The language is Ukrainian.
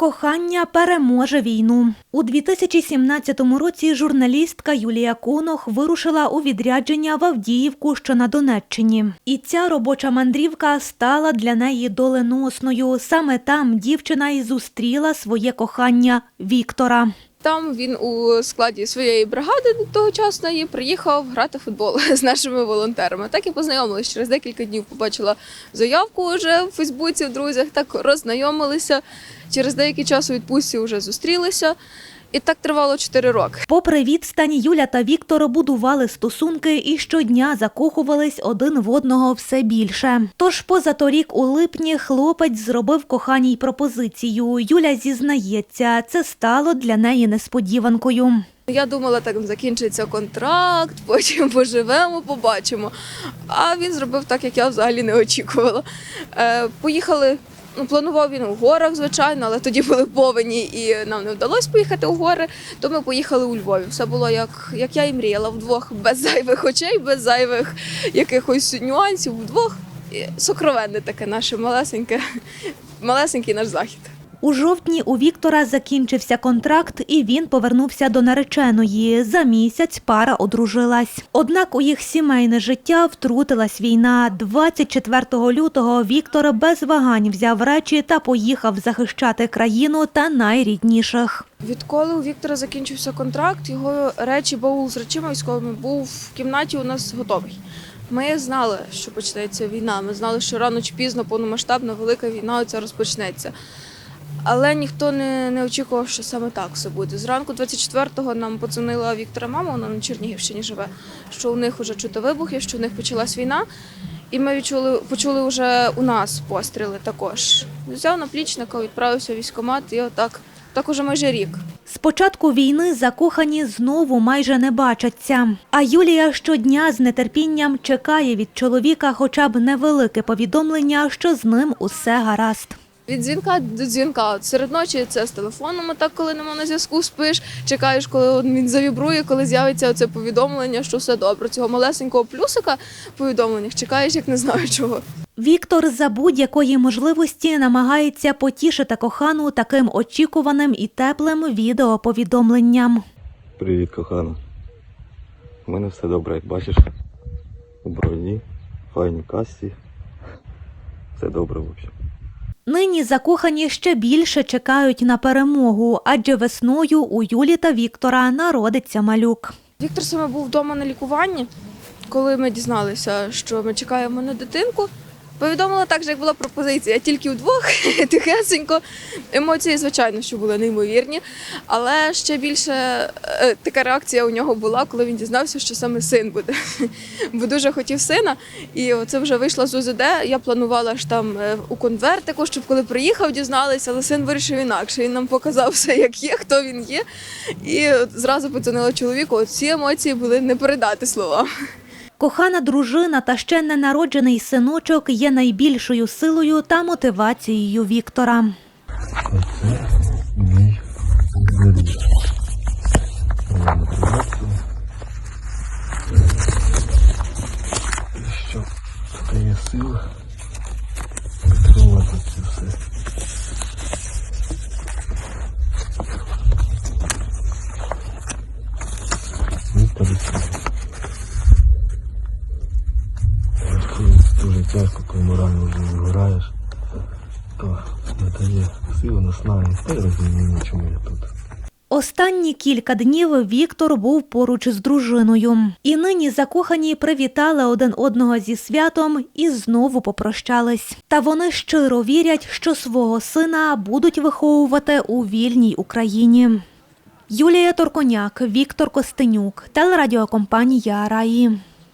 Кохання переможе війну. У 2017 році журналістка Юлія Конох вирушила у відрядження в Авдіївку, що на Донеччині. І ця робоча мандрівка стала для неї доленосною. Саме там дівчина і зустріла своє кохання Віктора. Там він у складі своєї бригади тогочасної приїхав грати в футбол з нашими волонтерами. Так і познайомилися. Через декілька днів побачила заявку вже в Фейсбуці, в друзях. Так роззнайомилися. Через деякий час у відпустці вже зустрілися. І так тривало 4 роки. Попри відстань, Юля та Віктор будували стосунки і щодня закохувались один в одного все більше. Тож позаторік у липні хлопець зробив коханій пропозицію. Юля зізнається, це стало для неї несподіванкою. Я думала, так закінчиться контракт, потім поживемо, побачимо. А він зробив так, як я взагалі не очікувала. Е, поїхали. Ну, планував він у горах, звичайно, але тоді були повені і нам не вдалося поїхати у гори. То ми поїхали у Львові. Все було як, як я і мріяла, вдвох, без зайвих очей, без зайвих якихось нюансів, вдвох. Сокровенне таке наше малесеньке, малесенький наш захід. У жовтні у Віктора закінчився контракт, і він повернувся до нареченої. За місяць пара одружилась. Однак у їх сімейне життя втрутилась війна. 24 лютого Віктор без вагань взяв речі та поїхав захищати країну та найрідніших. Відколи у Віктора закінчився контракт, його речі, баул з речима військовими був в кімнаті у нас готовий. Ми знали, що почнеться війна. Ми знали, що рано чи пізно повномасштабна велика війна оця розпочнеться. Але ніхто не, не очікував, що саме так все буде. Зранку 24-го нам подзвонила Віктора мама, вона на Чернігівщині живе, що у них вже чути вибухи, що у них почалась війна. І ми відчули, почули вже у нас постріли також. Взяв наплічника, відправився в військкомат і отак, так уже майже рік. З початку війни закохані знову майже не бачаться. А Юлія щодня з нетерпінням чекає від чоловіка хоча б невелике повідомлення, що з ним усе гаразд. Від дзвінка до дзвінка. От серед ночі це з телефоном, так коли нема на зв'язку, спиш, чекаєш, коли він завібрує, коли з'явиться оце повідомлення, що все добре. Цього малесенького плюсика в повідомленнях чекаєш, як не знаю чого. Віктор за будь-якої можливості намагається потішити кохану таким очікуваним і теплим відеоповідомленням. Привіт, кохана. У мене все добре, як бачиш. У броні, файні касті. Все добре, в общем. Нині закохані ще більше чекають на перемогу, адже весною у Юлі та Віктора народиться малюк. Віктор саме був вдома на лікуванні, коли ми дізналися, що ми чекаємо на дитинку. Повідомила так як була пропозиція, тільки вдвох, тихесенько. Емоції, звичайно, що були неймовірні, але ще більше е, така реакція у нього була, коли він дізнався, що саме син буде. Бо дуже хотів сина. І це вже вийшла з УЗД. Я планувала ж там е, у конвертику, щоб коли приїхав, дізналися, але син вирішив інакше. Він нам показав все, як є, хто він є. І зразу подзвонила чоловіку. Ці емоції були не передати словам. Кохана дружина та ще ненароджений синочок є найбільшою силою та мотивацією Віктора. Що сил це все. Коли дуже тяжко, коли морально вже вигораєш, то надає сили, наснаги. Та й розуміння, чому я тут. Останні кілька днів Віктор був поруч з дружиною. І нині закохані привітали один одного зі святом і знову попрощались. Та вони щиро вірять, що свого сина будуть виховувати у вільній Україні. Юлія Торконяк, Віктор Костенюк, телерадіокомпанія Раї.